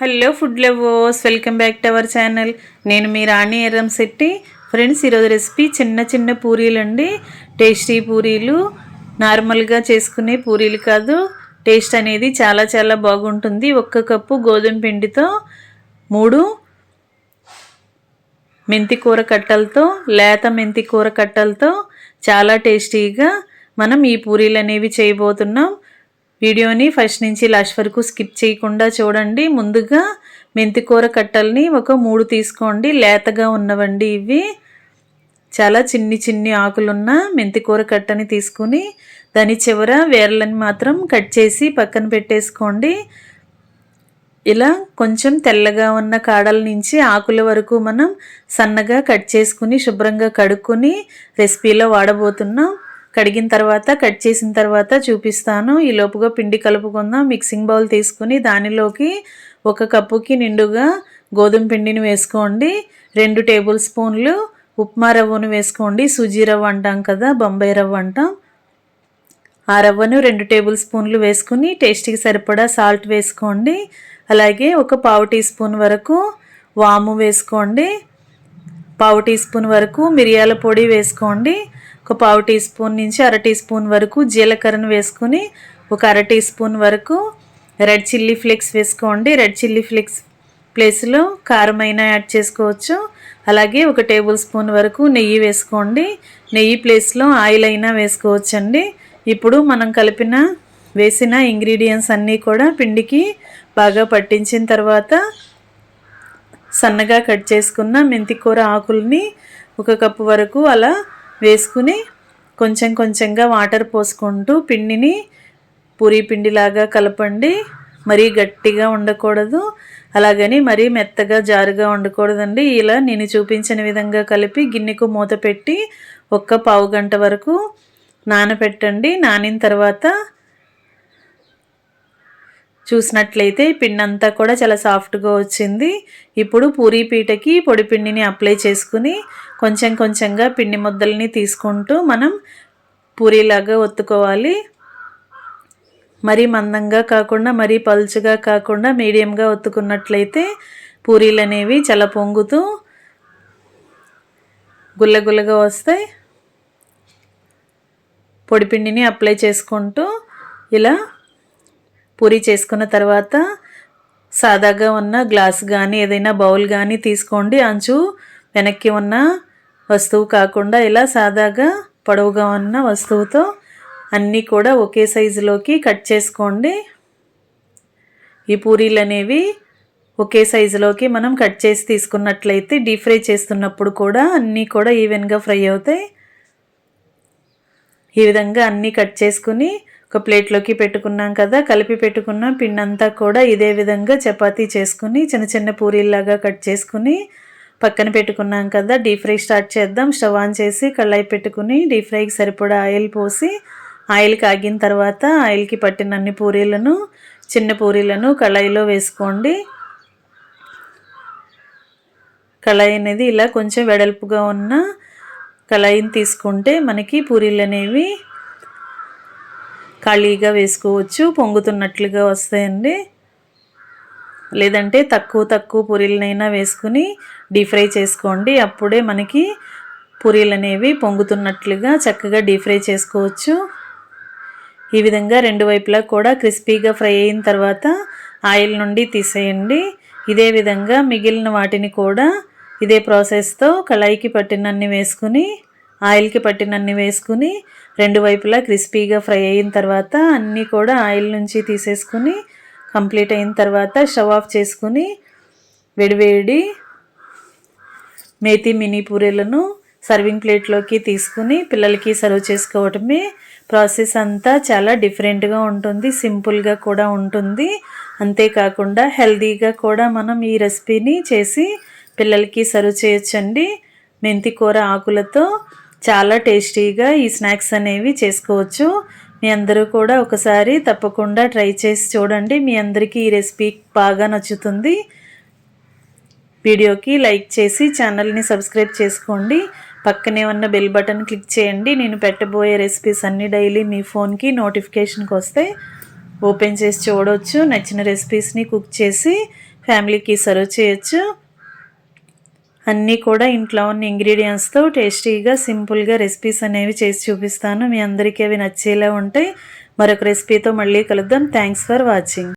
Hello food lovers welcome back to our channel నేను మీ Rani Erram Shetty. Friends ఈరోజు రెసిపీ చిన్న చిన్న పూరీలు అండి టేస్టీ పూరీలు. నార్మల్గా చేసుకునే పూరీలు కాదు. టేస్ట్ అనేది చాలా చాలా బాగుంటుంది. ఒక్క కప్పు గోధుమ పిండితో మూడు మెంతి కూర కట్టలతో లేత మెంతి కూర కట్టలతో చాలా టేస్టీగా మనం ఈ పూరీలు అనేవి చేయబోతున్నాం. వీడియోని ఫస్ట్ నుంచి లాస్ట్ వరకు స్కిప్ చేయకుండా చూడండి. ముందుగా మెంతికూర కట్టల్ని ఒక మూడు తీసుకోండి. లేతగా ఉన్నవండి ఇవి. చాలా చిన్ని చిన్ని ఆకులున్న మెంతికూర కట్టని తీసుకుని దాని చివర వేర్లని మాత్రం కట్ చేసి పక్కన పెట్టేసుకోండి. ఇలా కొంచెం తెల్లగా ఉన్న కాడల నుంచి ఆకుల వరకు మనం సన్నగా కట్ చేసుకుని శుభ్రంగా కడుక్కొని రెసిపీలో వాడబోతున్నాం. కడిగిన తర్వాత కట్ చేసిన తర్వాత చూపిస్తాను. ఈ లోపుగా పిండి కలుపుకుందాం. మిక్సింగ్ బౌల్ తీసుకుని దానిలోకి ఒక కప్పుకి నిండుగా గోధుమ పిండిని వేసుకోండి. రెండు టేబుల్ స్పూన్లు ఉప్మా రవ్వను వేసుకోండి. సూజీ రవ్వ అంటాం కదా బొంబాయి రవ్వ అంటాం. ఆ రవ్వను రెండు టేబుల్ స్పూన్లు వేసుకుని టేస్ట్కి సరిపడా సాల్ట్ వేసుకోండి. అలాగే ఒక పావు టీ స్పూన్ వరకు వాము వేసుకోండి. పావు టీ స్పూన్ వరకు మిరియాల పొడి వేసుకోండి. ఒక పావు టీ స్పూన్ నుంచి అర టీ స్పూన్ వరకు జీలకర్రను వేసుకుని ఒక అర టీ స్పూన్ వరకు రెడ్ చిల్లీ ఫ్లేక్స్ వేసుకోండి. రెడ్ చిల్లీ ఫ్లేక్స్ ప్లేస్లో కారమైనా యాడ్ చేసుకోవచ్చు. అలాగే ఒక టేబుల్ స్పూన్ వరకు నెయ్యి వేసుకోండి. నెయ్యి ప్లేస్లో ఆయిల్ అయినా వేసుకోవచ్చండి. ఇప్పుడు మనం కలిపిన వేసిన ఇంగ్రీడియంట్స్ అన్నీ కూడా పిండికి బాగా పట్టించిన తర్వాత సన్నగా కట్ చేసుకున్న మెంతికూర ఆకుల్ని ఒక కప్పు వరకు అలా వేసుకుని కొంచెం కొంచెంగా వాటర్ పోసుకుంటూ పిండిని పూరీ పిండిలాగా కలపండి. మరీ గట్టిగా ఉండకూడదు. అలాగని మరీ మెత్తగా జారుగా ఉండకూడదండి. ఇలా నేను చూపించిన విధంగా కలిపి గిన్నెకు మూత పెట్టి ఒక్క పావు గంట వరకు నానబెట్టండి నానిన తర్వాత చూసినట్లయితే పిండి అంతా కూడా చాలా సాఫ్ట్గా వచ్చింది. ఇప్పుడు పూరీ పీటకి పొడి పిండిని అప్లై చేసుకుని కొంచెం కొంచెంగా పిండి ముద్దల్ని తీసుకుంటూ మనం పూరీలాగా ఒత్తుకోవాలి. మరీ మందంగా కాకుండా మరీ పలుచుగా కాకుండా మీడియంగా ఒత్తుకున్నట్లయితే పూరీలు అనేవి చాలా పొంగుతూ గుల్లగుల్లగా వస్తాయి. పొడిపిండిని అప్లై చేసుకుంటూ ఇలా పూరి చేసుకున్న తర్వాత సాదాగా ఉన్న గ్లాస్ కానీ ఏదైనా బౌల్ కానీ తీసుకోండి. అంచు వెనక్కి ఉన్న వస్తువు కాకుండా ఇలా సాదాగా పొడవుగా ఉన్న వస్తువుతో అన్నీ కూడా ఒకే సైజులోకి కట్ చేసుకోండి. ఈ పూరీలు అనేవి ఒకే సైజులోకి మనం కట్ చేసి తీసుకున్నట్లయితే డీప్ ఫ్రై చేస్తున్నప్పుడు కూడా అన్నీ కూడా ఈవెన్గా ఫ్రై అవుతాయి. ఈ విధంగా అన్నీ కట్ చేసుకుని ఒక ప్లేట్లోకి పెట్టుకున్నాం కదా కలిపి పెట్టుకున్న పిండంతా కూడా ఇదే విధంగా చపాతీ చేసుకుని చిన్న చిన్న పూరీల్లాగా కట్ చేసుకుని పక్కన పెట్టుకున్నాం కదా డీప్ ఫ్రై స్టార్ట్ చేద్దాం. స్టవ్ ఆన్ చేసి కళ్ళాయి పెట్టుకుని డీప్ ఫ్రైకి సరిపడా ఆయిల్ పోసి ఆయిల్ కాగిన తర్వాత ఆయిల్కి పట్టిన అన్ని పూరీలను చిన్న పూరీలను కళాయిలో వేసుకోండి. కళాయి అనేది ఇలా కొంచెం వెడల్పుగా ఉన్న కళాయిని తీసుకుంటే మనకి పూరీలు అనేవి ఖాళీగా వేసుకోవచ్చు పొంగుతున్నట్లుగా వస్తాయండి. లేదంటే తక్కువ తక్కువ పూరీలనైనా వేసుకుని డీప్ ఫ్రై చేసుకోండి. అప్పుడే మనకి పూరీలు అనేవి పొంగుతున్నట్లుగా చక్కగా డీప్ ఫ్రై చేసుకోవచ్చు. ఈ విధంగా రెండు వైపులా కూడా క్రిస్పీగా ఫ్రై అయిన తర్వాత ఆయిల్ నుండి తీసేయండి. ఇదే విధంగా మిగిలిన వాటిని కూడా ఇదే ప్రాసెస్తో కళాయికి పట్టినన్ని వేసుకుని ఆయిల్కి పట్టినన్ని వేసుకుని రెండు వైపులా క్రిస్పీగా ఫ్రై అయిన తర్వాత అన్నీ కూడా ఆయిల్ నుంచి తీసేసుకుని కంప్లీట్ అయిన తర్వాత షవ్ ఆఫ్ చేసుకుని వేడివేడి మేతి మినీ పూరీలను సర్వింగ్ ప్లేట్లోకి తీసుకుని పిల్లలకి సర్వ్ చేసుకోవటమే ప్రాసెస్ అంతా చాలా డిఫరెంట్గా ఉంటుంది సింపుల్గా కూడా ఉంటుంది. అంతేకాకుండా హెల్దీగా కూడా మనం ఈ రెసిపీని చేసి పిల్లలకి సర్వ్ చేయొచ్చండి. మెంతి కూర ఆకులతో చాలా టేస్టీగా ఈ స్నాక్స్ అనేవి చేసుకోవచ్చు. మీ అందరూ కూడా ఒకసారి తప్పకుండా ట్రై చేసి చూడండి. మీ అందరికీ ఈ రెసిపీ బాగా నచ్చుతుంది. వీడియోకి లైక్ చేసి ఛానల్ని సబ్స్క్రైబ్ చేసుకోండి. పక్కనే ఉన్న బెల్ బటన్ క్లిక్ చేయండి. నేను పెట్టబోయే రెసిపీస్ అన్నీ డైలీ మీ ఫోన్కి నోటిఫికేషన్కి వస్తే ఓపెన్ చేసి చూడవచ్చు నచ్చిన రెసిపీస్ని కుక్ చేసి ఫ్యామిలీకి సర్వ్ చేయొచ్చు. అన్నీ కూడా ఇంట్లో ఉన్న ఇంగ్రీడియంట్స్తో టేస్టీగా సింపుల్గా రెసిపీస్ అనేవి చేసి చూపిస్తాను. మీ అందరికీ అవి నచ్చేలా ఉంటాయి. మరొక రెసిపీతో మళ్ళీ కలుద్దాం. Thanks for watching